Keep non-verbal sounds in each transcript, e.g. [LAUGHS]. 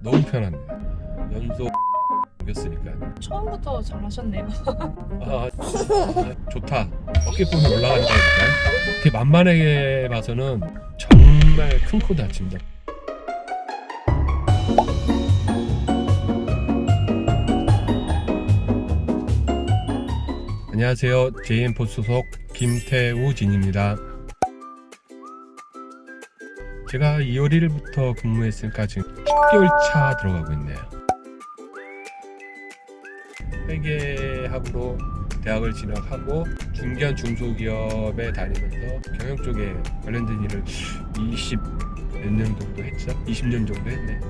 너무 너무 편합니다. 연속 이겼으니까. 처음부터 잘하셨네요. 아, 아, 좋다. 어깨뽕이 올라간다 해볼까요? 이렇게 만만하게 봐서는 정말 큰 코 다칩니다. 안녕하세요. JM4 소속 김태우 진입니다. 제가 2월 1일부터 근무했으니까 지금 10개월 차 들어가고 있네요. 회계학으로 대학을 진학하고 중견 중소기업에 다니면서 경영 쪽에 관련된 일을 20 몇 년 정도 했죠? 20년 정도 했네.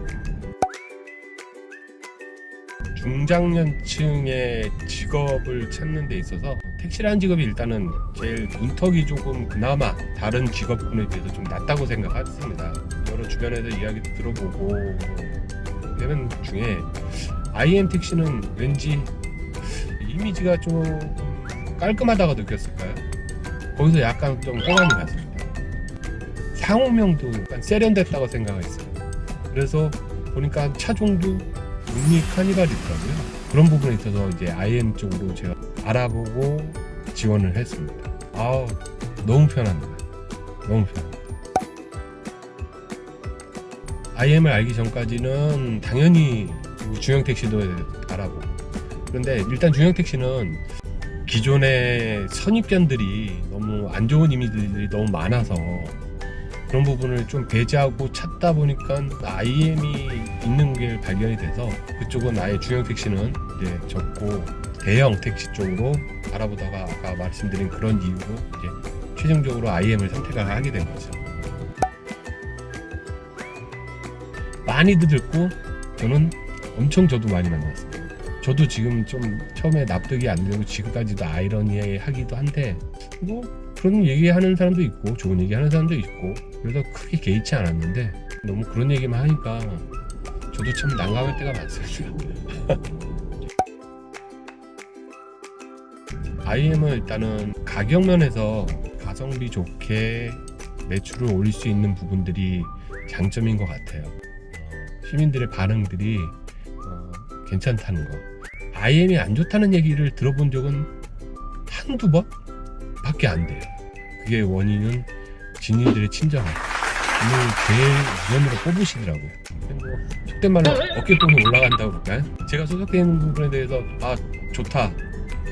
중장년층의 직업을 찾는 데 있어서 택시라는 직업이 일단은 제일 문턱이 조금 그나마 다른 직업군에 비해서 좀 낮다고 생각했습니다. 여러 주변에서 이야기도 들어보고 되는 중에 IM 택시는 왠지 이미지가 좀 깔끔하다고 느꼈을까요? 거기서 약간 좀 호감이 갔습니다. 상호명도 약간 세련됐다고 생각했어요. 그래서 보니까 차종도 룩미 카니발이더라고요. 그런 부분에 있어서 이제 IM 쪽으로 제가 알아보고 지원을 했습니다. 아우 너무 편합니다. 너무 편합니다. IM을 알기 전까지는 당연히 중형 택시도 알아보고 그런데 일단 중형 택시는 기존의 선입견들이 너무 안 좋은 이미지들이 너무 많아서 그런 부분을 좀 배제하고 찾다 보니까 IM이 있는 게 발견이 돼서 그쪽은 아예 중형 택시는 이제 접고 대형 택시 쪽으로 알아보다가 아까 말씀드린 그런 이유로 이제 최종적으로 IM을 선택을 하게 된 거죠. 많이도 듣고 저는 엄청 저도 많이 만났습니다. 저도 지금 좀 처음에 납득이 안 되고 지금까지도 아이러니하기도 한데 뭐 그런 얘기하는 사람도 있고 좋은 얘기하는 사람도 있고 그래서 크게 개의치 않았는데 너무 그런 얘기만 하니까 저도 참 난감할 때가 많습니다. [LAUGHS] IM은 일단은 가격 면에서 가성비 좋게 매출을 올릴 수 있는 부분들이 장점인 것 같아요. 어, 시민들의 반응들이 어, 괜찮다는 거. IM이 안 좋다는 얘기를 들어본 적은 한두 번? 밖에 안 돼요. 그게 원인은 진이들의 친절함. 오늘 제일 우선으로 뽑으시더라고요. 뭐, 속된 말로 어깨 뽕이 올라간다고 그럴까요? 제가 소속되어 있는 부분에 대해서 아 좋다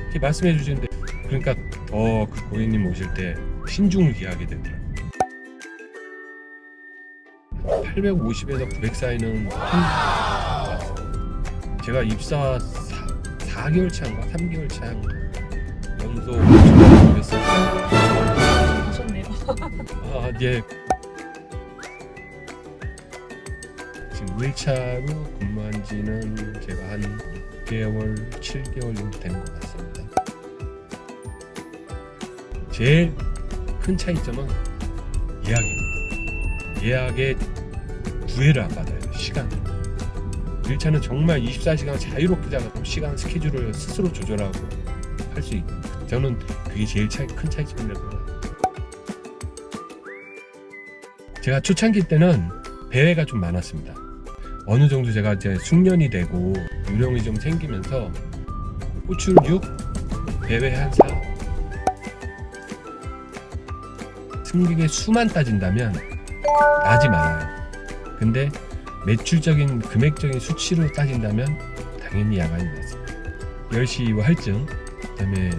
이렇게 말씀해 주시는데 그러니까 더 그 고객님 오실 때 신중을 기하게 되더라고요. 850에서 900 사이는 한 제가 입사 4, 개월 차인가 3개월 차인가 연속 모르겠어요. 잘하셨네요. 아, 예. 지금 1차로 근무한 지는 제가 한 6개월, 7개월 정도 되는 것 같습니다. 제일 큰 차이점은 예약입니다. 예약에 구애를 안 받아요, 시간. 1차는 정말 24시간 자유롭게 잡아서 시간 스케줄을 스스로 조절하고 할 수 있고 저는 그게 제일 차이, 큰 차이점이라고 생각합니다. 제가 초창기 때는 배회가 좀 많았습니다. 어느 정도 제가 이제 숙련이 되고 요령이 좀 생기면서 호출 6, 배회 한 4. 승객의 수만 따진다면 낮이 많아요. 근데 매출적인 금액적인 수치로 따진다면 당연히 야간이 많습니다. 10시 이후 할증, 그 다음에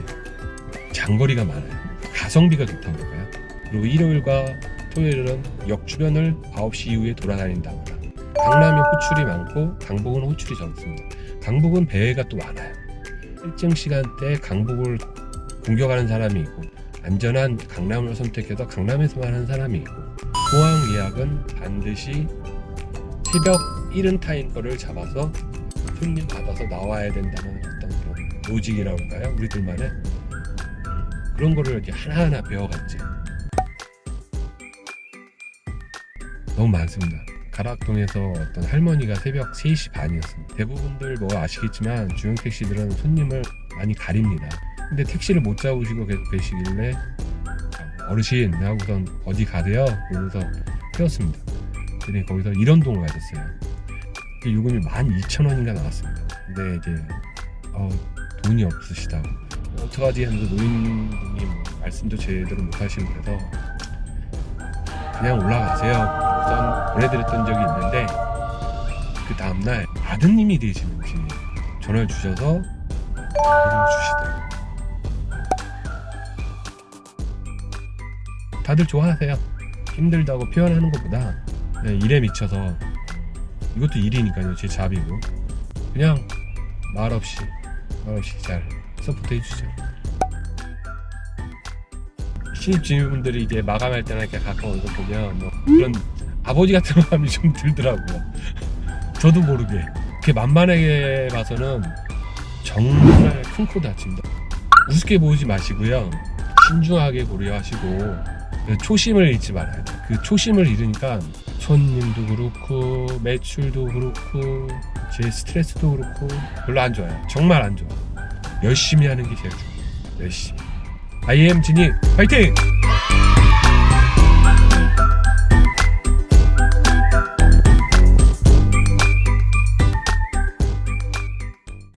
장거리가 많아요. 가성비가 좋다고 할까요? 그리고 일요일과 토요일은 역 주변을 9시 이후에 돌아다닌다거나 강남이 호출이 많고 강북은 호출이 적습니다. 강북은 배회가 또 많아요. 일정 시간대 강북을 공격하는 사람이 있고 안전한 강남을 선택해서 강남에서만 하는 사람이 있고 포항 예약은 반드시 새벽 이른 타임 거를 잡아서 손님 받아서 나와야 된다는 어떤 그런 로직이라고 할까요? 우리들만의 그런 거를 이렇게 하나하나 배워갔지. 너무 많습니다. 가락동에서 어떤 할머니가 새벽 3시 반이었습니다. 대부분들 뭐 아시겠지만 중형 택시들은 손님을 많이 가립니다. 근데 택시를 못 잡으시고 계속 계시길래 어르신 하고선 어디 가세요? 그러면서 태웠습니다. 근데 거기서 일원동을 가셨어요. 그 요금이 12,000원인가 나왔습니다. 근데 이제 어, 돈이 없으시다고 어떡하지 하면서 노인분이 뭐 말씀도 제대로 못 하시고 그래서 그냥 올라가세요. 우선 보내드렸던 적이 있는데 그 다음날 아드님이 되시는지 전화를 주셔서 이름을 주시더라고요. 다들 좋아하세요. 힘들다고 표현하는 것보다 그냥 일에 미쳐서 이것도 일이니까요. 제 잡이고 그냥 말 없이 말 없이 잘 서포트 해주죠. 신입 주민분들이 이제 마감할 때나 이렇게 가끔 오는 거 보면 뭐 그런 아버지 같은 [LAUGHS] 마음이 좀 들더라고요. 저도 모르게 이렇게 만만하게 봐서는 정말 큰 코 다칩니다. 우습게 보지 마시고요. 신중하게 고려하시고 초심을 잃지 말아야 돼. 그 초심을 잃으니까 손님도 그렇고 매출도 그렇고 제 스트레스도 그렇고 별로 안 좋아요. 정말 안 좋아. 열심히 하는 게 제일 중요해요. 열심히. I am 진이 화이팅!